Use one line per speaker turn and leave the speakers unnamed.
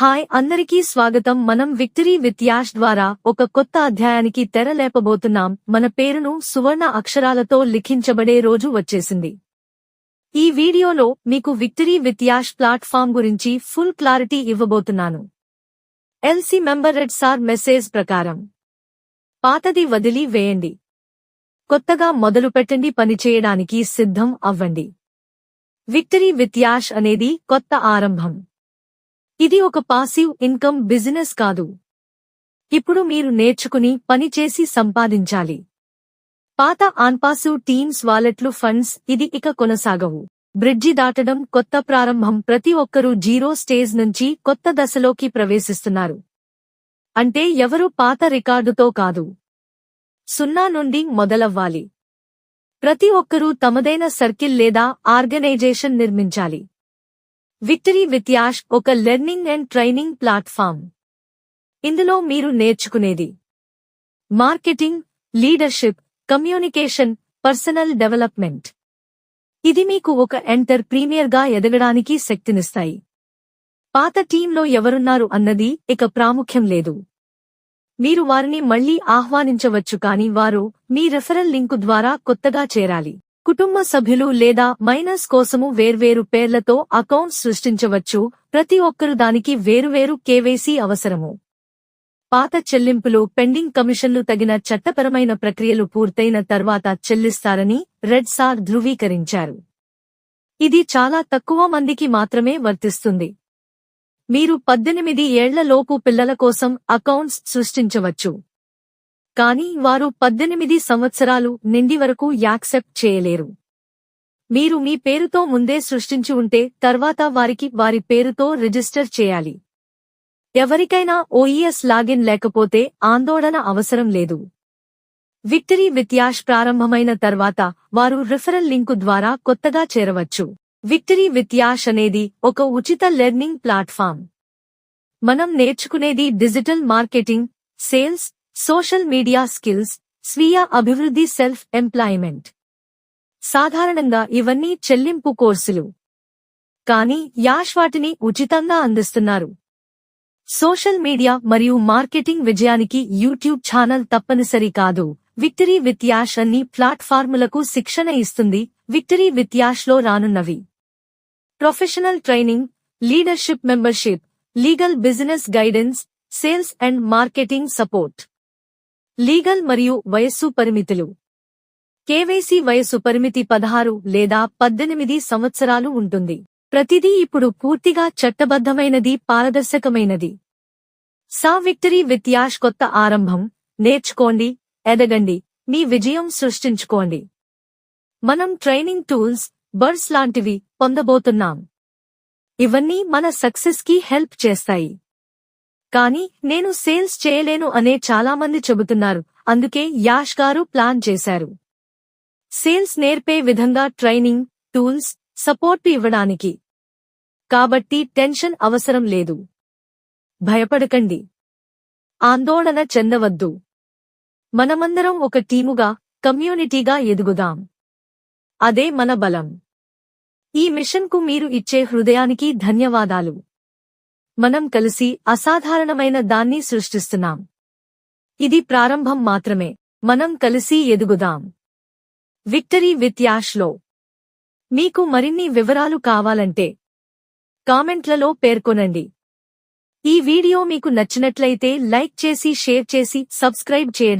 Hi అందరికీ స్వాగతం. మనం విక్టరీ విత్ యాష్ ద్వారా ఒక కొత్త అధ్యాయానికి తెర లేపబోతున్నాం. మన పేరును సువర్ణ అక్షరాలతో లిఖించబడే రోజు వచ్చేసింది. ఈ వీడియోలో మీకు విక్టరీ విత్ యాష్ ప్లాట్ఫామ్ గురించి ఫుల్ క్లారిటీ ఇవ్వబోతున్నాను. LC member red sir message ప్రకారం పాతది వదిలి వేయండి. కొత్తగా మొదలుపెట్టండి పనిచేయడానికి సిద్ధం అవ్వండి. విక్టరీ విత్ యాష్ అనేది కొత్త ఆరంభం. ఇది ఒక పాసివ్ ఇన్కమ్ బిజినెస్ కాదు. ఇప్పుడు మీరు నేర్చుకుని పనిచేసి సంపాదించాలి. పాత ఆన్పాసివ్ టీమ్స్ వాలెట్లు ఫండ్స్ ఇది ఇక కొనసాగవు. బ్రిడ్జి దాటడం కొత్త ప్రారంభం. ప్రతి ఒక్కరూ జీరో స్టేజ్ నుంచి కొత్త దశలోకి ప్రవేశిస్తున్నారు. అంటే ఎవరు పాత రికార్డుతో కాదు. సున్నా నుండి మొదలవ్వాలి. ప్రతి ఒక్కరూ తమదైన సర్కిల్ లేదా ఆర్గనైజేషన్ నిర్మించాలి. విక్టరీ విత్యాష్ ఒక లెర్నింగ్ అండ్ ట్రైనింగ్ ప్లాట్ఫామ్. ఇందులో మీరు నేర్చుకునేది. Marketing leadership communication personal development. ఇది మీకు ఒక ఎంటర్ ప్రీమియర్గా ఎదగడానికి శక్తినిస్తాయి. పాత టీంలో ఎవరున్నారు అన్నది ఇక ప్రాముఖ్యం లేదు. మీరు వారిని మళ్ళీ ఆహ్వానించవచ్చు కాని వారు మీ రెఫరల్ లింకు ద్వారా కొత్తగా చేరాలి. కుటుంబ సభ్యులు లేదా మైనస్ కోసము వేర్వేరు పేర్లతో అకౌంట్ సృష్టించవచ్చు. ప్రతి ఒక్కరు దానికి వేరువేరు కేవైసీ అవసరము. పాత చెల్లింపులు పెండింగ్ కమిషన్లు తగిన చట్టపరమైన ప్రక్రియలు పూర్తయిన తర్వాత చెల్లిస్తారని రెడ్ సార్ ధృవీకరించారు. ఇది చాలా తక్కువ మందికి మాత్రమే వర్తిస్తుంది. మీరు పద్దెనిమిది ఏళ్ళలోపు పిల్లల కోసం అకౌంట్స్ సృష్టించవచ్చు. కానీ వారు పద్దెనిమిది సంవత్సరాలు నిండి వరకు యాక్సెప్ట్ చేయలేరు. మీరు మీ పేరుతో ముందే సృష్టించి ఉంటే తర్వాత వారికి వారి పేరుతో రిజిస్టర్ చేయాలి. ఎవరికైనా ఓఈఎస్ లాగిన్ లేకపోతే ఆందోళన అవసరం లేదు. విక్టరీ విత్యాష్ ప్రారంభమైన తర్వాత వారు రిఫరల్ లింకు ద్వారా కొత్తగా చేరవచ్చు. విక్టరీ విత్యాష్ అనేది ఒక ఉచిత లెర్నింగ్ ప్లాట్ఫామ్. మనం నేర్చుకునేది digital marketing sales social media skills స్వీయ అభివృద్ధి సెల్ఫ్ ఎంప్లాయ్మెంట్ సాధారణంగా ఇవన్నీ చెల్లింపు కోర్సులు. కానీ యాష్ వాటిని ఉచితంగా అందిస్తున్నారు. సోషల్ మీడియా మరియు మార్కెటింగ్ విజయానికి యూట్యూబ్ ఛానల్ తప్పనిసరి కాదు. విక్టరీ విత్ యాష్ అన్ని ప్లాట్ఫార్ములకు శిక్షణ ఇస్తుంది. విక్టరీ విత్ యాష్లో రానున్నవి. Professional training leadership membership legal business guidance sales and marketing support. Legal మరియు వయస్సు పరిమితులు. కేవైసీ వయస్సు పరిమితి పదహారు లేదా పద్దెనిమిది సంవత్సరాలు ఉంటుంది. ప్రతిదీ ఇప్పుడు పూర్తిగా చట్టబద్ధమైనది పారదర్శకమైనది. సా విక్టరీ విత్ యాష్ కొత్త ఆరంభం. నేర్చుకోండి ఎదగండి మీ విజయం సృష్టించుకోండి. మనం ట్రైనింగ్ టూల్స్ బర్డ్స్ లాంటివి పొందబోతున్నాం. ఇవన్నీ మన సక్సెస్కి హెల్ప్ చేస్తాయి. కానీ నేను సేల్స్ చేయలేను అనే చాలామంది చెబుతున్నారు. అందుకే యాష్ గారు ప్లాన్ చేశారు. సేల్స్ నేర్పే విధంగా ట్రైనింగ్ టూల్స్ సపోర్టు ఇవ్వడానికి. కాబట్టి టెన్షన్ అవసరం లేదు. భయపడకండి. ఆందోళన చెందవద్దు. మనమందరం ఒక టీముగా కమ్యూనిటీగా ఎదుగుదాం. అదే మన బలం. ఈ మిషన్కు మీరు ఇచ్చే హృదయానికి ధన్యవాదాలు. మనం కలిసి అసాధారణమైన దాన్ని సృష్టిస్తున్నాం. ఇది ప్రారంభం మాత్రమే. మనం కలిసి ఎదుగుదాం. విక్టరీ విత్ యాష్లో మీకు మరిన్ని వివరాలు కావాలంటే కామెంట్లలో పేర్కొనండి. ఈ వీడియో మీకు నచ్చినట్లయితే లైక్ చేసి షేర్ చేసి సబ్స్క్రైబ్ చేయండి.